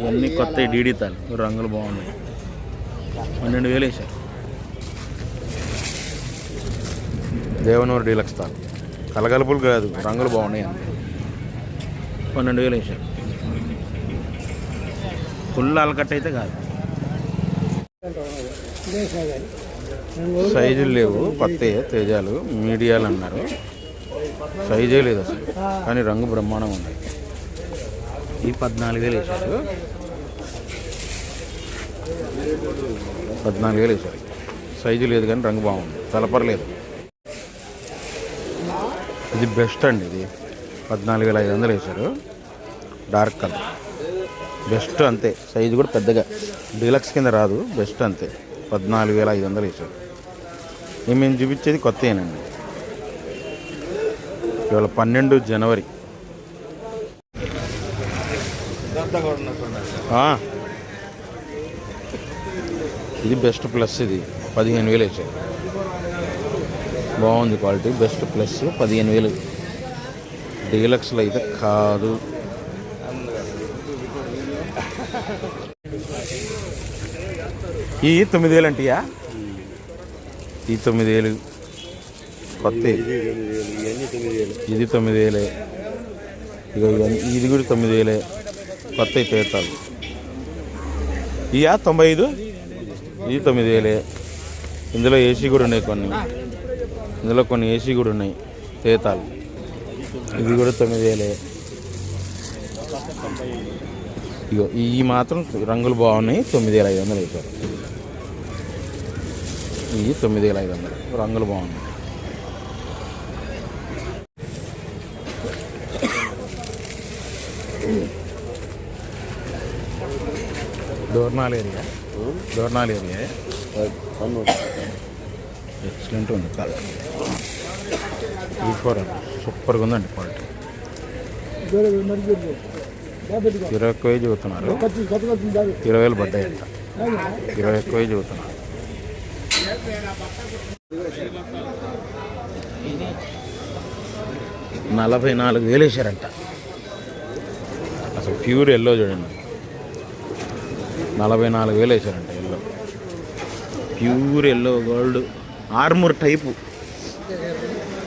ఇవన్నీ కొత్త డీడీ తాలు. రంగులు బాగున్నాయి. పన్నెండు వేలు వేశారు. దేవనూరు డీలక్స్ తాలు. కలగలుపులు కాదు రంగులు బాగున్నాయి పన్నెండు వేలు వేశారు. ఫుల్ అలకట్ అయితే కాదు. సైజులు లేవు కొత్త తేజాలు మీడియాలు అన్నారు. సైజే లేదు అసలు. కానీ రంగు బ్రహ్మాండంగా ఉంది. ఈ పద్నాలుగు వేలు వేశారు. పద్నాలుగు వేలు వేశారు. సైజు లేదు కానీ రంగు బాగుంది. తలపరలేదు. ఇది బెస్ట్ అండి ఇది. పద్నాలుగు వేల ఐదు వందలు వేశారు. Dark colour. బెస్ట్ అంతే. సైజు కూడా పెద్దగా. డీలక్స్ కింద రాదు. బెస్ట్ అంతే. పద్నాలుగు వేల ఐదు వందలు వేశారు. ఇవి మేము చూపించేది కొత్తేనండి ఇవాళ పన్నెండు జనవరి ఆ. ఇది బెస్ట్ ప్లస్ ఇది పదిహేను వేలు వేసారు బాగుంది క్వాలిటీ బెస్ట్ ప్లస్ పదిహేను వేలు. డీలక్స్లో అయితే కాదు. ఈ తొమ్మిది వేలు అంటీయా? ఈ తొమ్మిది వేలు. కొత్త. ఇది తొమ్మిది వేలే ఇక ఇవన్నీ- ఇది కూడా తొమ్మిది వేలే. కొత్త తీర్థాలు ఇయా తొంభై ఐదు ఇది తొమ్మిది వేలే ఇందులో ఏసీ కూడా ఉన్నాయి కొన్ని. ఇందులో కొన్ని ఏసీ కూడా ఉన్నాయి తీర్థాలు ఇది కూడా తొమ్మిది వేలే ఇగో ఈ మాత్రం రంగులు బాగున్నాయి. తొమ్మిది వేల ఐదు వందలు అయిపోయారు ఇవి తొమ్మిది వేల ఐదు వందలు. రంగులు బాగున్నాయి. Dornal area. Dornal area. Excellent ఉంది కలర్ ఈ ఫోర్ సూపర్గా ఉందండి క్వాలిటీ ఇరవై ఒక్క వేలు చెబుతున్నారు. ఇరవై వేలు పడ్డాయి అంట ఇరవై ఒక్క వేలు చెబుతున్నారు. నలభై నాలుగు వేలు వేసారంట అసలు ప్యూర్ ఎల్లో చూడండి. నలభై నాలుగు వేలు వేసారంట yellow. Pure yellow gold. Armoor type.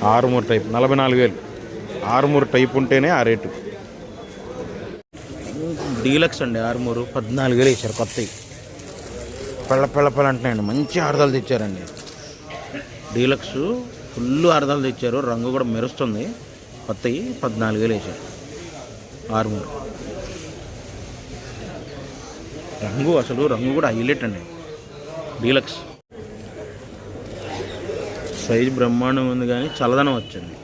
Armoor type. నలభై నాలుగు వేలు. ఆరుమూరు టైప్ ఉంటేనే ఆ రేటు. డీలక్స్ అండి ఆరుమూరు. పద్నాలుగు వేలు వేసారు కొత్తవి. పెళ్ళ పెళ్ళ పెళ్ళ అంటున్నాయండి. మంచి ఆరుదలు తెచ్చారండి. డీలక్స్ ఫుల్ ఆరుదలు తెచ్చారు. రంగు కూడా మెరుస్తుంది. కొత్తవి పద్నాలుగు వేలు వేసారు ఆరుమూరు. రంగు అసలు రంగు కూడా హైలైట్ అండి. డీలక్స్. సైజు బ్రహ్మాండం ఉంది కానీ చల్లదనం వచ్చింది.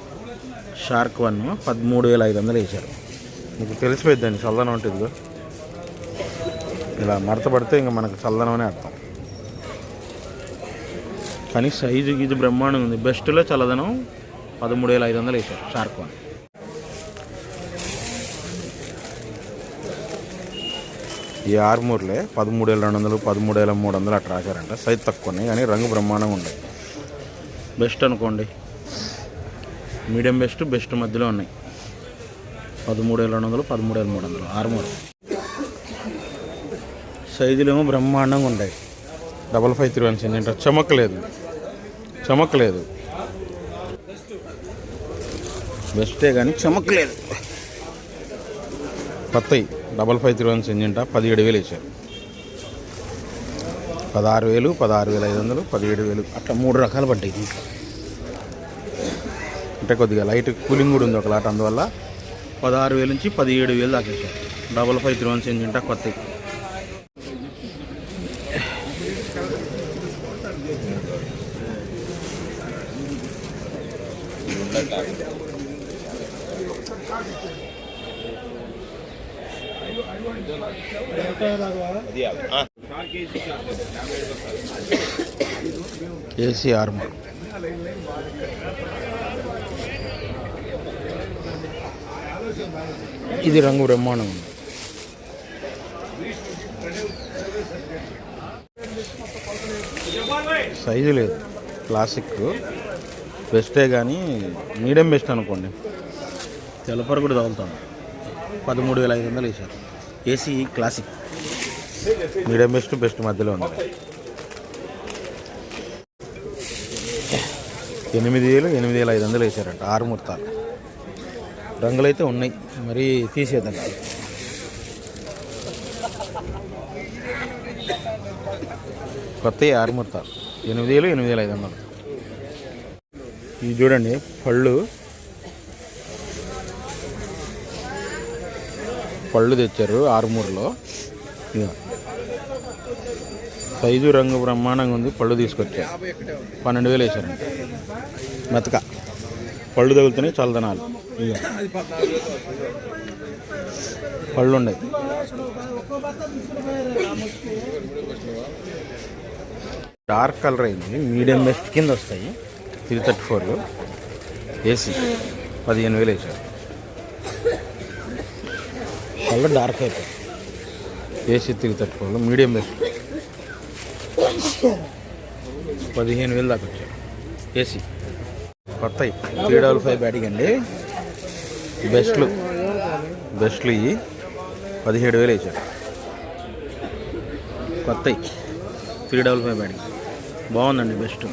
షార్క్ వన్ పదమూడు వేల ఐదు వందలు వేశారు. మీకు తెలిసిపోయిద్దండి చల్లదనం ఉంటుంది ఇలా మడత పడితే ఇంకా మనకు చల్లదనం అనే అర్థం. కానీ సైజు గీజు బ్రహ్మాండం ఉంది. బెస్ట్లో చల్లదనం పదమూడు వేల ఐదు వందలు వేశారు షార్క్ వన్. ఈ ఆర్మూర్లే పదమూడు వేల రెండు వందలు పదమూడు వేల మూడు వందలు అట్లా రాశారంట. సైజ్ తక్కువ ఉన్నాయి కానీ రంగు బ్రహ్మాండంగా ఉన్నాయి. బెస్ట్ అనుకోండి. మీడియం బెస్ట్ బెస్ట్ మధ్యలో ఉన్నాయి. పదమూడు వేల రెండు వందలు పదమూడు వేల మూడు వందలు ఆర్మూర్. సైజులేమో బ్రహ్మాండంగా ఉంటాయి. Double five three one centimetre చమకలేదు. చమకలేదు. బెస్టే కానీ చమకలేదు. కొత్తవి డబల్ ఫైవ్ త్రీ వన్ సెంజెంటా పదిహేడు వేలు ఇచ్చారు. పదహారు వేలు పదహారు వేల ఐదు వందలు పదిహేడు వేలు అట్లా మూడు రకాలు పడ్డాయి దీంట్లో. అంటే కొద్దిగా లైట్ కూలింగ్ కూడా ఉంది ఒక లాట్ అందువల్ల పదహారు వేలు నుంచి పదిహేడు వేలు దాకా ఇచ్చారు. డబల్ ఫైవ్ త్రీ వన్స్ సెంజెంటా కొత్తవి కేసీఆర్ ఇది రంగు బ్రహ్మాండం. ఉంది సైజు లేదు. క్లాసిక్ బెస్టే కానీ మీడియం బెస్ట్ అనుకోండి. తెలపరు కూడా తగులుతాను పదమూడు వేల ఐదు వందలు వేశారు. AC classic. Medium best best మధ్యలో ఉంది. ఎనిమిది వేలు ఎనిమిది వేల ఐదు వందలు వేసారంట ఆరు ముహూర్తాలు. రంగులు అయితే ఉన్నాయి మరి తీసేద్దాం. కాదు కొత్త ఆరు ముహూర్తాలు ఎనిమిది వేలు ఎనిమిది వేల ఐదు వందలు. ఇవి చూడండి పళ్ళు. పళ్ళు తెచ్చారు ఆరుమూరులో. సైజు రంగు బ్రహ్మాండంగా ఉంది. పళ్ళు తీసుకొచ్చారు. పన్నెండు వేలు వేసారంట. మెతక. పళ్ళు తగులుతున్నాయి చల్లదనాలు ఇక పళ్ళు ఉన్నాయి డార్క్ కలర్ అయింది. మీడియం బెస్ట్ కింద వస్తాయి. త్రీ థర్టీ ఫోర్లు ఏసీ. పదిహేను వేలు వేసారు. కలర్ డార్క్ అయిపోయింది. ఏసీ తిరిగి తట్టుకోవాలో మీడియం బెస్ట్ పదిహేను వేలు దాకా వచ్చారు ఏసీ. కొత్త త్రీ డబల్ ఫైవ్ బ్యాటింగ్ అండి. బెస్ట్లు. బెస్ట్లు ఇవి పదిహేడు వేలు వేసారు. కొత్త త్రీ డబల్ ఫైవ్ బ్యాటింగ్ బాగుందండి బెస్ట్.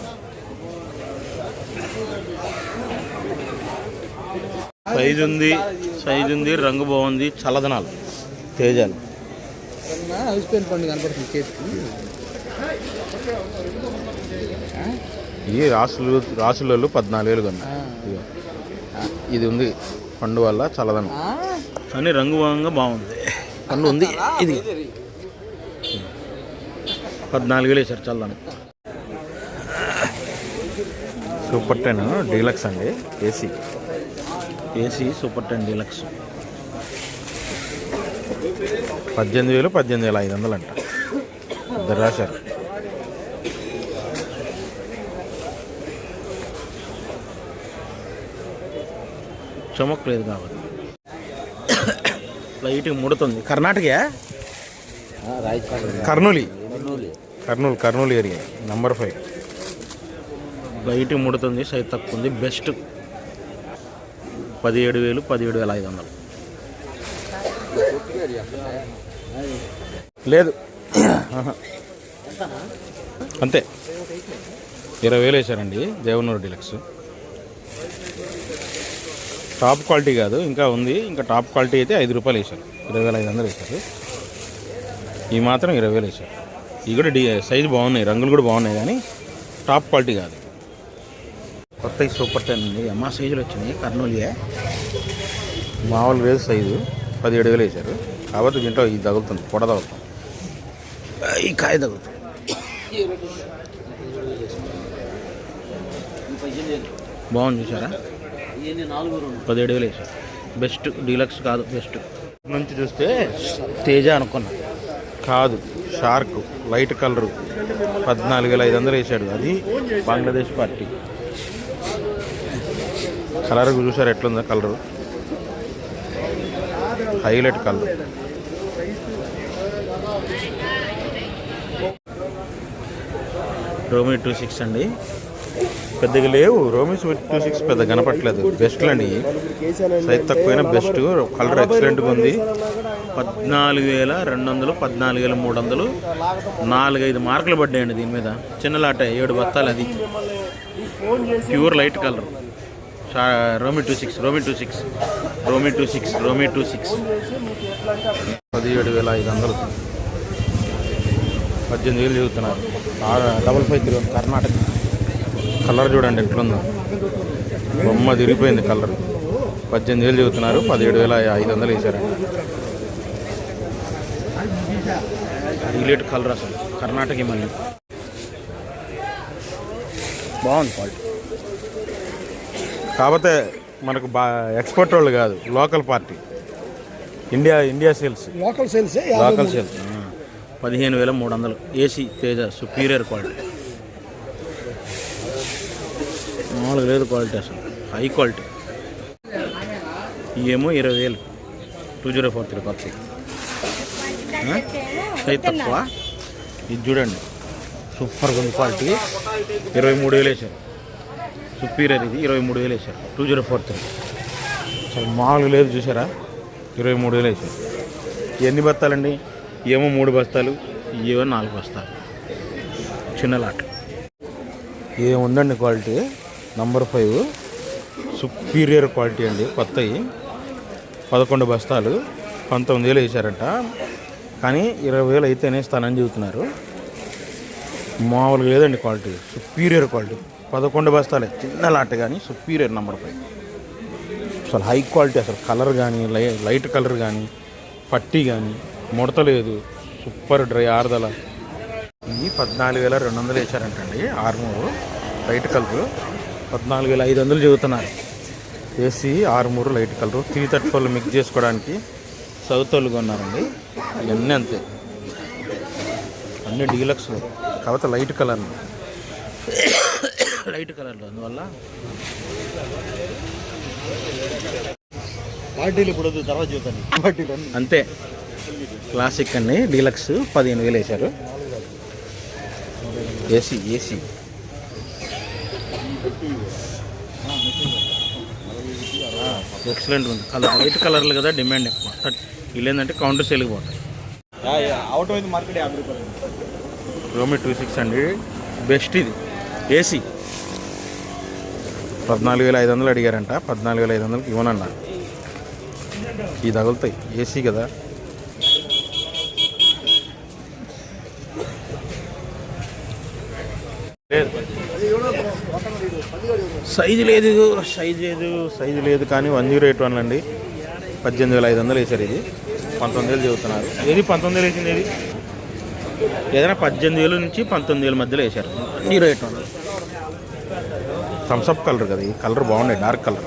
సైజు ఉంది సైజు ఉంది రంగు బాగుంది చల్లదనాలు. తేజాలు. ఇవి రాసులు రాసులలో పద్నాలుగు వేలు కొన్నా. ఇది ఉంది పండు వల్ల చల్లదనం. కానీ రంగు భాగంగా బాగుంది. పండు ఉంది ఇది. పద్నాలుగు వేలు వేసారు చల్లదనం. సూపర్ టెన్ డీలక్స్ అండి AC. AC super ten deluxe. పద్దెనిమిది వేలు పద్దెనిమిది వేల ఐదు వందలు అంట. ఇద్దరు రాశారు. చమక్ లేదు కాబట్టి. లైట్ ముడుతుంది. Karnataka కర్నూలి. Kurnool. Kurnool area number five light ముడుతుంది size తక్కువ ఉంది బెస్ట్. పదిహేడు వేలు పదిహేడు వేల ఐదు వందలు. లేదు. అంతే. ఇరవై వేలు వేశారండి దేవనూరు డిలక్స్. టాప్ క్వాలిటీ కాదు ఇంకా ఉంది. ఇంకా టాప్ క్వాలిటీ అయితే ఐదు రూపాయలు వేశారు. ఇరవై వేల ఐదు వందలు వేశారు. ఈ మాత్రం ఇరవై వేలు వేశారు. ఇవి కూడా డీ సైజు బాగున్నాయి రంగులు కూడా బాగున్నాయి కానీ టాప్ క్వాలిటీ కాదు. కొత్త సూపర్ టెన్ ఉంది. అమ్మ సైజులు వచ్చినాయి. కర్నూలుయే. మామూలు లేదు సైజు. పదిహేడు వేలు వేశారు. కాబట్టి దీంట్లో ఇది తగులుతుంది. పొడ తగులుతుంది. ఈ కాయ తగులుతుంది. బాగుంది చూసారా పదిహేడు వేలు వేసారు బెస్ట్ డీలక్స్ కాదు బెస్ట్. నుంచి చూస్తే తేజ అనుకున్నా. కాదు షార్క్ వైట్ కలరు. పద్నాలుగు వేల ఐదు వందలు వేసాడు అది బంగ్లాదేశ్ పార్టీ. కలర్ చూసారు ఎట్లుందో colour. Highlight colour. రోమి two six అండి. పెద్దగా లేవు. రోమి టూ సిక్స్ పెద్ద కనపట్లేదు బెస్ట్లు అండి సైజ్ తక్కువైనా బెస్ట్. కలర్ ఎక్సలెంట్గా ఉంది. పద్నాలుగు వేల రెండు వందలు పద్నాలుగు వేల మూడు వందలు నాలుగైదు మార్కులు పడ్డాయండి దీని మీద. చిన్న లాట ఏడు బత్తాలు అది. Pure light colour. రోమి two six రోమి టూ సిక్స్ రోమి టూ సిక్స్ రోమి టూ సిక్స్. పదిహేడు వేల ఐదు వందలు. పద్దెనిమిది వేలు చదువుతున్నారు. Double five three Karnataka. Colour చూడండి ఎట్లుందో. బొమ్మ తిరిగిపోయింది కలర్. పద్దెనిమిది వేలు చదువుతున్నారు. పదిహేడు వేల ఐదు వందలు వేసారండి హైలైట్ కలర్ అసలు. కర్ణాటక మళ్ళీ బాగుంది క్వాలిటీ. కాకపోతే మనకు బా ఎక్స్పోర్ట్ వాళ్ళు కాదు local party. India India sales. Local sales local sales. పదిహేను వేల మూడు వందలు. AC Teja superior quality. మామూలుగా లేదు క్వాలిటీ అసలు. High quality. ఇవేమో ఇరవై వేలు. టూ జీరో ఫోర్ త్రీ కొత్త సైజ్ తక్కువ. ఇది చూడండి. సూపర్గా ఉంది క్వాలిటీ. ఇరవై మూడు వేలు వేసారు. సుపీరియర్ ఇది ఇరవై మూడు వేలు వేశారు. Two zero four three. అసలు మామూలుగా లేదు చూసారా ఇరవై మూడు వేలు వేసారు ఎన్ని బస్తాలండి? ఏమో మూడు బస్తాలు ఏమో నాలుగు బస్తాలు. చిన్న లాట్. ఏముందండి quality? Number five. Superior quality అండి కొత్తవి పదకొండు బస్తాలు పంతొమ్మిది వేలు వేశారంట. కానీ ఇరవై వేలు అయితేనే స్థానం చెబుతున్నారు. మామూలుగా లేదండి క్వాలిటీ సుపీరియర్ క్వాలిటీ. పదకొండు బస్తాలే. చిన్న లాట్ కానీ సుపీరియర్ నెంబర్ ఫైవ్ అసలు హై క్వాలిటీ అసలు కలర్ కానీ లై లైట్ కలర్ కానీ పట్టి కానీ ముడత లేదు. సూపర్ డ్రై ఆరుదల. ఇది పద్నాలుగు వేల రెండు వందలు వేసారంటండి ఆరుమూరు. లైట్ కలర్ పద్నాలుగు వేల ఐదు వందలు చెబుతున్నారు ఏసీ ఆరుమూరు లైట్ కలర్ త్రీ థర్టీ ఫోర్లు మిక్స్ చేసుకోవడానికి సౌత్ వాళ్ళు కొన్నారండి. ఇవన్నీ అంతే. అన్ని డీలక్స్ కాకపోతే లైట్ కలర్ లైట్ కలర్లో అందువల్ల. పార్టీలు ఇప్పుడు తర్వాత చూద్దాం. పార్టీలు అంతే. క్లాసిక్ అండి డీలక్స్ పదిహేను వేలు వేశారు. AC AC. ఎక్సలెంట్ ఉంది. కలర్ లైట్ కలర్లు కదా డిమాండ్ ఎక్కువ. వీళ్ళు ఏంటంటే కౌంటర్ సేల్కి పోతాయి అవుట్ అయింది మార్కెట్ యాభై రూపాయలు. రోమి టూ సిక్స్ హండ్రెడ్ బెస్ట్ ఇది. ఏసీ. పద్నాలుగు వేల ఐదు వందలు అడిగారంట. పద్నాలుగు వేల ఐదు వందలకి ఇవ్వనన్నా. ఈ తగులుతాయి. ఏసీ కదా. లేదు సైజు లేదు. సైజు లేదు. సైజు లేదు కానీ వన్ జీరో ఎయిట్ వన్ అండి పద్దెనిమిది వేల ఐదు వందలు వేశారు ఇది. పంతొమ్మిది వేలు చెబుతున్నారు ఏది పంతొమ్మిది వేలు వేసింది ఏది? ఏదైనా పద్దెనిమిది వేల నుంచి పంతొమ్మిది వేల మధ్యలో వేశారు. Zero eight one Thums Up colour కదా ఈ కలర్ బాగుండే డార్క్ కలర్